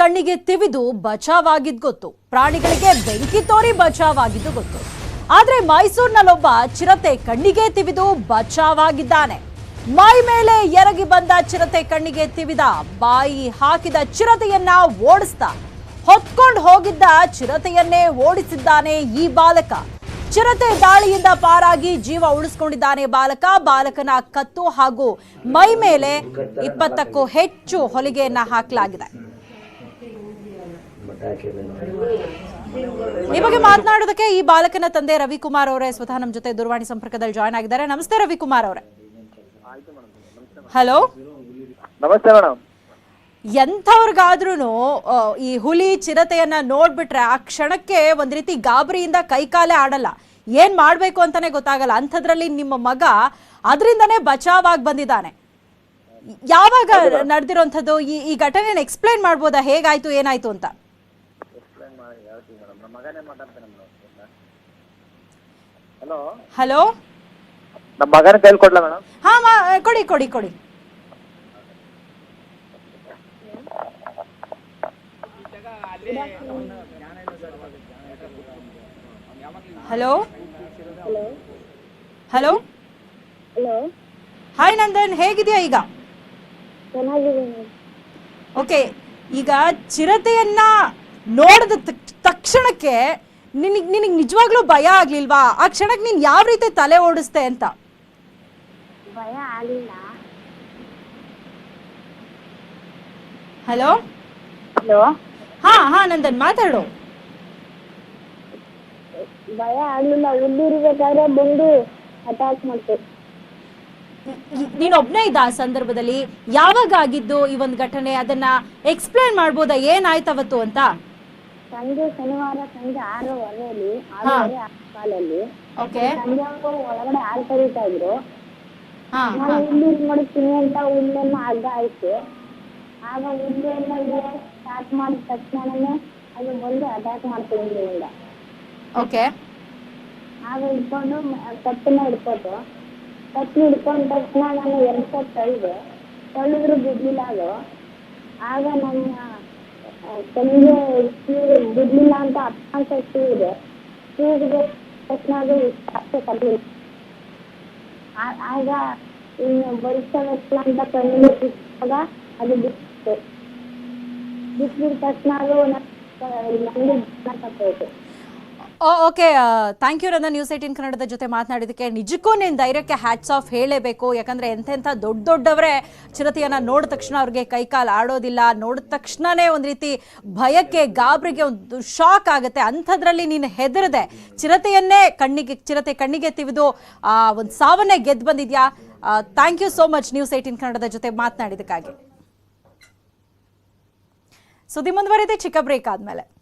ಕಣ್ಣಿಗೆ ತಿವಿದು ಬಚಾವಾಗಿದ್ ಗೊತ್ತು. ಪ್ರಾಣಿಗಳಿಗೆ ಬೆಂಕಿ ತೋರಿ ಬಚಾವಾಗಿದ್ದು ಗೊತ್ತು. ಆದ್ರೆ ಮೈಸೂರಿನಲ್ಲೊಬ್ಬ ಚಿರತೆ ಕಣ್ಣಿಗೆ ತಿವಿದು ಬಚಾವಾಗಿದ್ದಾನೆ. ಮೈ ಮೇಲೆ ಎರಗಿ ಬಂದ ಚಿರತೆ ಕಣ್ಣಿಗೆ ತಿವಿದ ಬಾಯಿ ಹಾಕಿದ ಚಿರತೆಯನ್ನ ಓಡಿಸ್ತ, ಹೊತ್ಕೊಂಡು ಹೋಗಿದ್ದ ಚಿರತೆಯನ್ನೇ ಓಡಿಸಿದ್ದಾನೆ ಈ ಬಾಲಕ. ಚಿರತೆ ದಾಳಿಯಿಂದ ಪಾರಾಗಿ ಜೀವ ಉಳಿಸ್ಕೊಂಡಿದ್ದಾನೆ ಬಾಲಕ. ಬಾಲಕನ ಕತ್ತು ಹಾಗೂ ಮೈ ಮೇಲೆ ಇಪ್ಪತ್ತಕ್ಕೂ ಹೆಚ್ಚು ಹೊಲಿಗೆಯನ್ನ ಹಾಕಲಾಗಿದೆ. ಈ ಬಗ್ಗೆ ಮಾತನಾಡೋದಕ್ಕೆ ಈ ಬಾಲಕನ ತಂದೆ ರವಿಕುಮಾರ್ ಅವರೇ ಸ್ವತಃ ನಮ್ಮ ಜೊತೆ ದೂರವಾಣಿ ಸಂಪರ್ಕದಲ್ಲಿ ಜಾಯ್ನ್ ಆಗಿದ್ದಾರೆ. ನಮಸ್ತೆ ರವಿಕುಮಾರ್ ಅವರೇ. ಹಲೋ ನಮಸ್ತೆ ಮೇಡಮ್ ಎಂಥವ್ರಿಗಾದ್ರೂ ಈ ಹುಲಿ ಚಿರತೆಯನ್ನ ನೋಡ್ಬಿಟ್ರೆ ಆ ಕ್ಷಣಕ್ಕೆ ಒಂದ್ ರೀತಿ ಗಾಬರಿಯಿಂದ ಕೈಕಾಲೇ ಆಡಲ್ಲ. ಏನ್ ಮಾಡ್ಬೇಕು ಅಂತಾನೆ ಗೊತ್ತಾಗಲ್ಲ. ಅಂಥದ್ರಲ್ಲಿ ನಿಮ್ಮ ಮಗ ಅದರಿಂದನೇ ಬಚಾವಾಗಿ ಬಂದಿದ್ದಾನೆ. ಯಾವಾಗ ನಡೆದಿರೋಂಥದ್ದು? ಈ ಈ ಘಟನೆ ಎಕ್ಸ್ಪ್ಲೈನ್ ಮಾಡ್ಬೋದಾ? ಹೇಗಾಯ್ತು? ಏನಾಯ್ತು ಅಂತ. ಎಕ್ಸ್ಪ್ಲೈನ್ ಮೇಡಮ್ ನಮ್ಮ ಮಗನೇ ಮಾತಾಡ್ತಾನೆ ಮೇಡಮ್ ಹಲೋ ಹಲೋ ನಮ್ಮ ಮಗನ ಕೈಲಿ ಕೊಡ್ಲಾ ಮೇಡಮ್ ಹಾ ಮಾ- ಕೊಡಿ ಕೊಡಿ ಕೊಡಿ. ಹಲೋ ಹಲೋ ಹಾಯ್ ನಂದನ್ ಹೇಗಿದೆಯಾ ಈಗ? ಚೆನ್ನಾಗಿದ್ದೀನಿ. ಓಕೆ ಈಗ ಚಿರತೆಯನ್ನ ನೋಡಿದ ತಕ್- ತಕ್ಷಣಕ್ಕೆ ನಿನಗ್ ನಿನಗೆ ನಿಜವಾಗ್ಲೂ ಭಯ ಆಗ್ಲಿಲ್ವಾ? ಆ ಕ್ಷಣಕ್ಕೆ ನೀನ್ ಯಾವ ರೀತಿ ತಲೆ ಓಡಿಸ್ತೆ ಅಂತ? ಭಯ ಆಗಲಿಲ್ಲ. ಹಲೋ? ಹಲೋ? ಹಾ ಹಾ ನಂದನ್ ಮಾತಾಡು. ಭಯ ಆಗ್ಲಿಲ್ಲ. ಉಳ್ಳಿರ್ಬೇಕಾದ್ರೆ ಬಂದು ಅಟ್ಯಾಕ್ ಮಾಡ್ತು. ನೀನ್ ಒಬ್ನೇ ಇದ್ದ ಆ ಸಂದರ್ಭದಲ್ಲಿ ಯಾವಾಗ ಆಗಿದ್ದು ಈ ಒಂದು ಘಟನೆ? ಅದನ್ನ ಎಕ್ಸ್ಪ್ಲೇನ್ ಮಾಡ್ಬೋದಾ? ಏನಾಯ್ತು ಅವತ್ತು ಅಂತ? ಸಂಜೆ ಶನಿವಾರ ಸಂಜೆ ಆರೂವರೆಯಲ್ಲಿ ಆರೂವರೆ ಆರು ಕಾಲಲ್ಲಿ ಓಕೆ. ಸಂಜೆ ಅವ್ರು ಒಳಗಡೆ ಹಾಲು ಕರೀತಾ ಇದ್ರು. ಹಾ ನಾನು ಹುಲ್ಲು ಅಂತ ಹುಲ್ಲೆಲ್ಲ ಹಗ್ಗ ಆಯ್ತು ಆಗ ಹುಲ್ಲೆಲ್ಲ ಇದೆ ಸ್ಟಾರ್ಟ್ ಮಾಡಿದ ತಕ್ಷಣನೇ ಅದು ಬಂದು ಅಟ್ಯಾಕ್ ಮಾಡ್ತೀವಿ ಹಿಂದೆಯಿಂದ ಓಕೆ. ಆಗ ಇಟ್ಕೊಂಡು ಕತ್ತಿನ ಹಿಡ್ಕೊತು ಕತ್ತಿ ಹಿಡ್ಕೊಂಡ ತಕ್ಷಣ ನಾನು ಎರಡು ತಳ್ಳಿದೆ ತಳ್ಳಿದ್ರು ಬಿಡ್ಲಿಲ್ಲ ಅದು. ಆಗ ನಮ್ಮ ತಂದೆ ಬಿಡ್ಲಿಲ್ಲ ಅಂತ ಅರ್ಥ ಅಂತ ಇದೆ. ಕೂಗಿದ ತಕ್ಷಣ ಅಷ್ಟೇ ಆ- ಆಗ ಇನ್ನು ಬರಿಸಬೇಕು ಅಂತ ಕಣ್ಣಿಗೆ ಬಿಟ್ಟಾಗ ಅದು ಬಿಟ್ಟು ಬಿಟ್ಬಿದ ತಕ್ಷಣ ಅದು ನನಗೆ ಕಟ್ಟೋಯ್ತು ಓಕೆ ಥ್ಯಾಂಕ್ ಯು ನನ್ನ ನ್ಯೂಸ್ ಏಟೀನ್ ಕನ್ನಡದ ಜೊತೆ ಮಾತನಾಡಿದಕ್ಕೆ ನಿಜಕ್ಕೂ ನೀನು ಧೈರ್ಯಕ್ಕೆ ಹ್ಯಾಟ್ಸ್ ಆಫ್ ಹೇಳಲೇಬೇಕು ಯಾಕಂದ್ರೆ ಎಂತೆಂಥ ದೊಡ್ಡ ದೊಡ್ಡವರೇ ಚಿರತೆಯನ್ನ ನೋಡಿದ ತಕ್ಷಣ ಅವ್ರಿಗೆ ಕೈಕಾಲು ಆಡೋದಿಲ್ಲ. ನೋಡಿದ ತಕ್ಷಣನೇ ಒಂದು ರೀತಿ ಭಯಕ್ಕೆ, ಗಾಬರಿಗೆ ಒಂದು ಶಾಕ್ ಆಗುತ್ತೆ. ಅಂಥದ್ರಲ್ಲಿ ನೀನು ಹೆದರದೆ. ಚಿರತೆಯನ್ನೇ ಕಣ್ಣಿಗೆ, ಚಿರತೆ ಕಣ್ಣಿಗೆ ತಿವಿದು, ಆ, ಒಂದು ಸಾವನ್ನೇ ಗೆದ್ದು ಬಂದಿದ್ಯಾ? Thank you so much news eighteen ಕನ್ನಡದ ಜೊತೆ ಮಾತನಾಡಿದಕ್ಕಾಗಿ ಸುದ್ದಿ ಮುಂದುವರಿದೆ, ಚಿಕ್ಕ ಬ್ರೇಕ್ ಆದ್ಮೇಲೆ.